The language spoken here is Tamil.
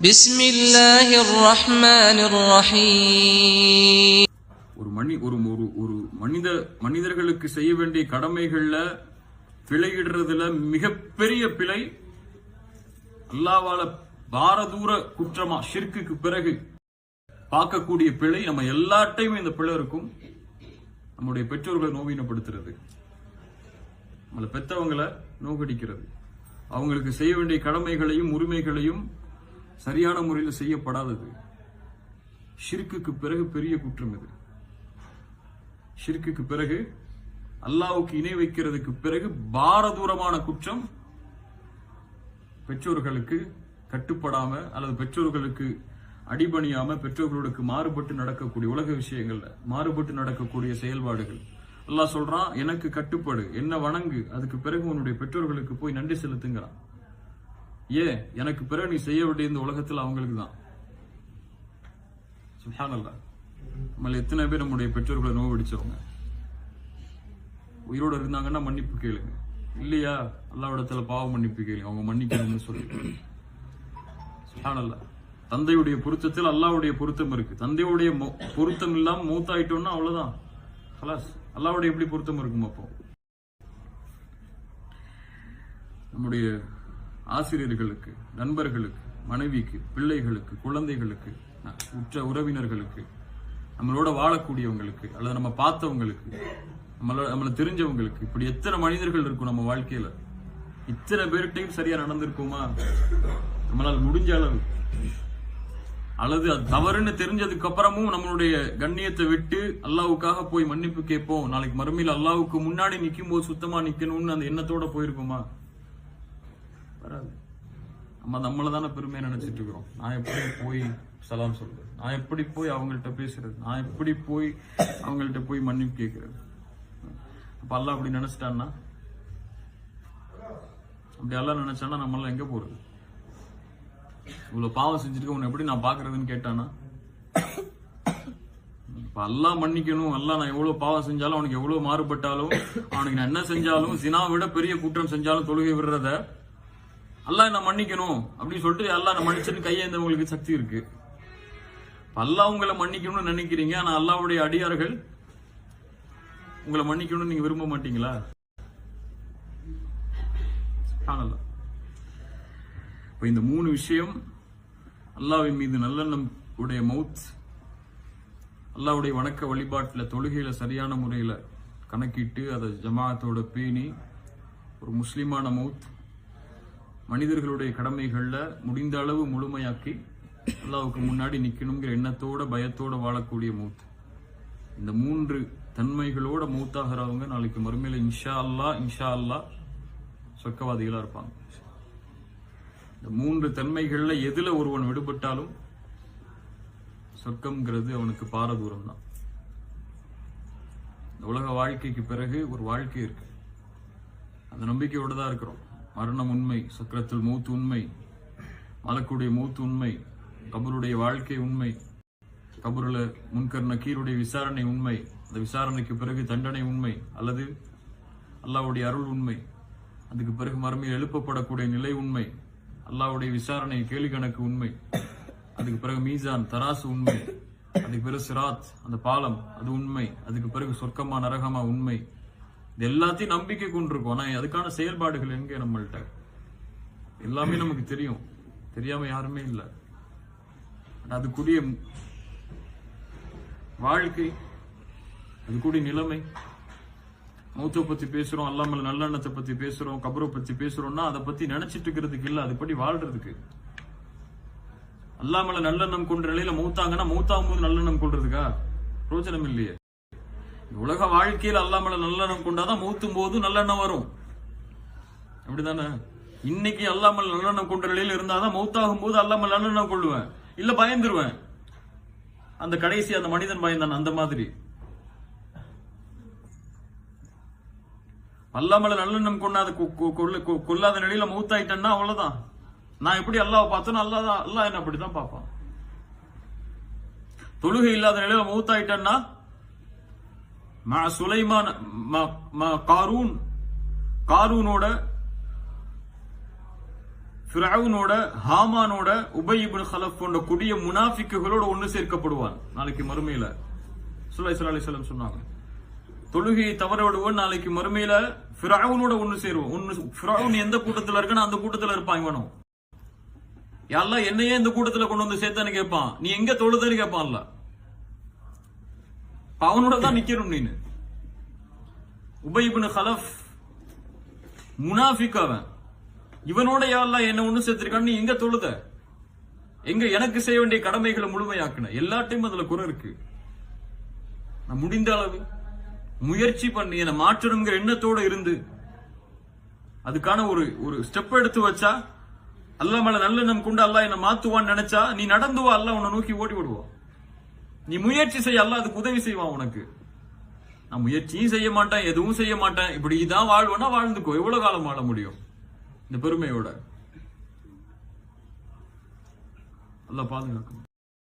بسم الله الرحمن الرحيم ஒரு மனி ஒரு ஒரு ஒரு மனித மனிதர்களுக்கு செய்ய வேண்டிய கடமைகள்ல பிழையிடுறதுல மிகப்பெரிய பிழை அல்லாவால பாரதூர குற்றமா ஷிர்க்குக்கு பிறகு பார்க்கக்கூடிய பிழை நம்ம எல்லாட்டையும் இந்த பிழை இருக்கும் நம்முடைய பெற்றோர்களை நோவினப்படுத்துறது நம்மளை பெத்தவங்களை நோக்கடிக்கிறது அவங்களுக்கு செய்ய வேண்டிய கடமைகளையும் உரிமைகளையும் சரியான முறையில் செய்யப்படாதது. ஷிர்க்குக்கு பிறகு பெரிய குற்றம் இது. ஷிர்க்குக்கு பிறகு அல்லாவுக்கு இணை வைக்கிறதுக்கு பிறகு பாரதூரமான குற்றம் பெற்றோர்களுக்கு கட்டுப்படாம அல்லது பெற்றோர்களுக்கு அடிபணியாம பெற்றோர்களுக்கு மாறுபட்டு நடக்கக்கூடிய உலக விஷயங்கள்ல மாறுபட்டு நடக்கக்கூடிய செயல்பாடுகள். அல்லாஹ் சொல்றான் எனக்கு கட்டுப்பாடு என்ன வணங்கு அதுக்கு பிறகு உன்னுடைய பெற்றோர்களுக்கு போய் நன்றி செலுத்துங்கிறான். ஏன்? எனக்கு பிறகு நீ செய்ய வேண்டிய இந்த உலகத்தில் அவங்களுக்கு தான். சுஹானல்லா நம்மள எத்தனை பேர் நம்முடைய பெற்றோர்களை நோவடிச்சவங்க உயிரோடு இருந்தாங்கன்னா மன்னிப்பு கேளுங்க. இல்லையா? இடத்துல பாவ மன்னிப்பு கேளுங்க. அவங்க மன்னிக்கணும்னு சொல்லி. சுஹானல்லா தந்தையுடைய பொருத்தத்தில் அல்லாவுடைய பொருத்தம் இருக்கு. தந்தையுடைய மொ- பொருத்தம் இல்லாம மூத்தாயிட்டோம்னா அவ்வளவுதான். ஹலாஸ் அல்லாவுடைய எப்படி பொருத்தம் இருக்கும் அப்போ? நம்முடைய ஆசிரியர்களுக்கு நண்பர்களுக்கு மனைவிக்கு பிள்ளைகளுக்கு குழந்தைகளுக்கு உற்ற உறவினர்களுக்கு நம்மளோட வாழக்கூடியவங்களுக்கு அல்லது நம்ம பார்த்தவங்களுக்கு நம்மள நம்மளை தெரிஞ்சவங்களுக்கு இப்படி எத்தனை மனிதர்கள் இருக்கும் நம்ம வாழ்க்கையில? இத்தனை பேர்கிட்டையும் சரியா நடந்திருக்குமா? நம்மளால் முடிஞ்ச அளவு. அல்லது அது தவறுன்னு தெரிஞ்சதுக்கு அப்புறமும் நம்மளுடைய கண்ணியத்தை விட்டு அல்லாவுக்காக போய் மன்னிப்பு கேட்போம். நாளைக்கு மறுமையில் அல்லாவுக்கு முன்னாடி நிக்கும் போது சுத்தமா நிக்கணும்னு அந்த எண்ணத்தோட போயிருக்குமா? வராது. நம்ம நம்மள தானே பெருமையாக நினைச்சிட்டு இருக்கிறோம். நான் எப்படி போய் சலாம் சொல்றது? நான் எப்படி போய் அவங்கள்ட்ட பேசுறது? நான் எப்படி போய் அவங்கள்ட்ட போய் மன்னிப்பு கேட்கறது? அப்ப அல்லாஹ் அப்படி நினைச்சிட்டான்னா அப்படி எல்லாம் நினைச்சானா நம்மளாம் எங்க போறது? இவ்வளவு பாவம் செஞ்சிருக்க உன்னை எப்படி நான் பாக்குறதுன்னு கேட்டானா இப்ப எல்லாம் மன்னிக்கணும். எல்லாம் நான் எவ்வளவு பாவம் செஞ்சாலும் அவனுக்கு எவ்வளவு மாறுபட்டாலும் அவனுக்கு நான் என்ன செஞ்சாலும் சினா விட பெரிய குற்றம் செஞ்சாலும் தொழுகை விடுறத அல்லாஹ் என்ன மன்னிக்கணும் அப்படின்னு சொல்லிட்டு அல்லாஹ் நான் மன்னிச்சுன்னு கையேந்தவங்களுக்கு சக்தி இருக்கு இப்ப அல்லாஹ் உங்களை மன்னிக்கணும்னு நினைக்கிறீங்க ஆனா அல்லாஹ்வுடைய அடியார்கள் உங்களை மன்னிக்கணும்னு நீங்க விரும்ப மாட்டீங்களா சுப்ஹானல்லாஹ். இப்ப இந்த மூணு விஷயம் அல்லாஹ்வின் மீது நல்லெண்ணம் உடைய மவுத் அல்லாவுடைய வணக்க வழிபாட்டுல தொழுகையில சரியான முறையில கணக்கிட்டு அதை ஜமாத்தோட பேணி ஒரு முஸ்லீமான மவுத் மனிதர்களுடைய கடமைகள்ல முடிந்த அளவு முழுமையாக்கி அல்லாவுக்கு முன்னாடி நிக்கணுங்கிற எண்ணத்தோட பயத்தோட வாழக்கூடிய மூத் இந்த மூன்று தன்மைகளோட மூத்தாகிறவங்க நாளைக்கு மறுமையில இன்ஷா அல்லாஹ் இன்ஷா அல்லாஹ் சொர்க்கவாதிகளா இருப்பாங்க. இந்த மூன்று தன்மைகள்ல எதுல ஒருவன் விடுபட்டாலும் சொர்க்கம்ங்கிறது அவனுக்கு பாரதூரம் தான் இந்த உலக வாழ்க்கைக்கு பிறகு ஒரு வாழ்க்கை இருக்கு. அந்த நம்பிக்கையோட தான் இருக்கிறோம். மரணம் உண்மை சக்கரத்தில் மூத்து உண்மை மலக்குடைய மூத்து உண்மை கபருடைய வாழ்க்கை உண்மை கபருல முன்கர் நக்கீருடைய விசாரணை உண்மை அந்த விசாரணைக்கு பிறகு தண்டனை உண்மை அல்லது அல்லாஹ்வுடைய அருள் உண்மை அதுக்கு பிறகு மறுமையில் எழுப்பப்படக்கூடிய நிலை உண்மை அல்லாஹ்வுடைய விசாரணை கேள்வி கணக்கு உண்மை அதுக்கு பிறகு மீசான் தராசு உண்மை அதுக்கு பிறகு சிராத் அந்த பாலம் அது உண்மை அதுக்கு பிறகு சொர்க்கமா நரகமா உண்மை இது எல்லாத்தையும் நம்பிக்கை கொண்டிருக்கோம். ஆனா அதுக்கான செயல்பாடுகள் எங்க நம்மள்ட்ட? எல்லாமே நமக்கு தெரியும். தெரியாம யாருமே இல்லை. அதுக்குரிய வாழ்க்கை அதுக்குரிய நிலைமை. மௌத்தை பத்தி பேசுறோம் அல்லாமல் நல்லெண்ணத்தை பத்தி பேசுறோம் கபரை பத்தி பேசுறோம்னா அதை பத்தி நினைச்சிட்டு இருக்கிறதுக்கு இல்ல அதுபடி வாழ்றதுக்கு. அல்லாமல நல்லெண்ணம் கொண்ட நிலையில மௌத்தாங்கன்னா மௌத்தாகும் போது நல்லெண்ணம் கொள்றதுக்கா? பிரோஜனம் இல்லையே. உலக வாழ்க்கையில் அல்லாமல நல்லெண்ணம் கொண்டாதான் மூத்தும் போது நல்லெண்ணம் வரும். அப்படிதானே? இன்னைக்கு அல்லாமல் நல்லெண்ணம் கொண்ட நிலையில் இருந்தாதான் மௌத்தாகும் போது அல்லாமல் நல்லெண்ணம் கொள்ளுவேன். இல்ல பயந்துருவேன். அந்த கடைசி அந்த மனிதன் பயந்தான் அந்த மாதிரி. அல்லாமல நல்லெண்ணம் கொண்டாத கொல்லாத நிலையில மௌத்தாயிட்டேன்னா அவ்வளவுதான். நான் எப்படி அல்லாவை பார்த்தேனோ அல்லா தான் அல்லா என்ன அப்படிதான் பார்ப்பான். தொழுகை இல்லாத நிலையில மௌத்தாயிட்டேன்னா ம சுலைமான் காரூன் காரூனோட ஃபிரௌனோட ஹாமானோட உபயிபின் ஹலப் போன்ற கொடிய முனாஃபிக்குகளோட ஒன்று சேர்க்கப்படுவான். நாளைக்கு மறுமையில. சுலை அலி சொல்லம் சொன்னாங்க. தொழுகையை தவற விடுவோம் நாளைக்கு மறுமையில ஃபிரௌனோட ஒன்று சேருவோம். ஒன்று ஃபிரௌன் எந்த கூட்டத்தில் இருக்கானோ அந்த கூட்டத்தில் இருப்பான் இவனும். யாரெல்லாம் என்னையே இந்த கூட்டத்தில் கொண்டு வந்து சேர்த்தான்னு கேட்பான் நீ எங்க தொழுதுன்னு கேட்பான்ல அவனோட தான் நிக்கணும் நீனு. உபய் ஹலஃப் முனாஃபிக் அவன். இவனோட யாரெல்லாம் என்ன ஒண்ணு சேர்த்திருக்கான்னு நீ எங்க தொழுத? எங்க எனக்கு செய்ய வேண்டிய கடமைகளை முழுமையாக்குன. எல்லாத்தையும் அதுல குறை இருக்கு. நான் முடிந்த அளவு முயற்சி பண்ணி என்னை மாற்றணுங்கிற எண்ணத்தோட இருந்து அதுக்கான ஒரு ஒரு ஸ்டெப் எடுத்து வச்சா அல்லா மேல நல்லெண்ணம் கொண்டு அல்லா என்ன மாத்துவான்னு நினைச்சா நீ நடந்து வா உன்னை நோக்கி ஓடி விடுவான் நீ முயற்சி செய்ய அல்லாஹ் அதுக்கு உதவி செய்வான் உனக்கு. நான் முயற்சியும் செய்ய மாட்டேன் எதுவும் செய்ய மாட்டேன். இப்படி இதான் வாழ்வேன்னா வாழ்ந்துக்கோ. எவ்வளவு காலம் வாழ முடியும்? இந்த பெருமையோட. நல்லா பாதுகாக்கணும்